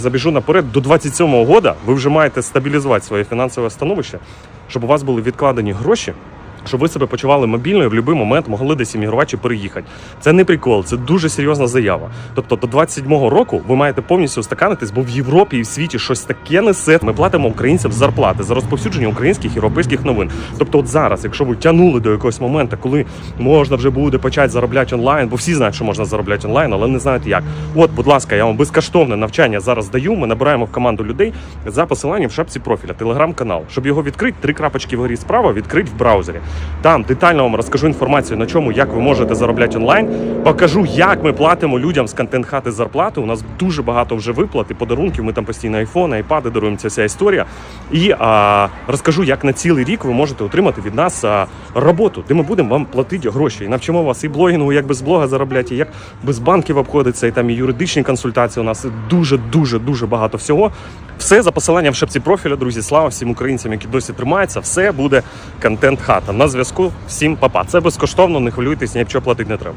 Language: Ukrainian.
Забіжу наперед, до 27-го года ви вже маєте стабілізувати своє фінансове становище, щоб у вас були відкладені гроші. Щоб ви себе почували мобільно і в будь-який момент могли десь іммігрувати чи переїхати. Це не прикол, це дуже серйозна заява. Тобто до 27-го року ви маєте повністю устаканитись, бо в Європі і в світі щось таке несе. Ми платимо українцям зарплати за розповсюдження українських європейських новин. Тобто, от зараз, якщо ви тягнули до якогось моменту, коли можна вже буде почати заробляти онлайн, бо всі знають, що можна заробляти онлайн, але не знають як. От, будь ласка, я вам безкоштовне навчання зараз даю. Ми набираємо в команду людей за посиланням в шапці профіля, телеграм-канал. Щоб його відкрити, три крапочки вгорі справа відкрити в браузері. Там детально вам розкажу інформацію на чому, як ви можете заробляти онлайн. Покажу, як ми платимо людям з контент хати зарплати. У нас дуже багато вже виплат і подарунків. Ми там постійно айфони, айпади даруємо ця вся історія. І а, розкажу, як на цілий рік ви можете отримати від нас а, роботу, де ми будемо вам платити гроші. І навчимо вас і блогінгу, як без блога заробляти, і як без банків обходиться, і там і юридичні консультації. У нас дуже дуже дуже багато всього. Все за посиланням в шапці профіля, друзі. Слава всім українцям, які досі тримаються. Все буде контент хата. На зв'язку. Всім папа. Це безкоштовно, не хвилюйтесь, ні в платити не треба.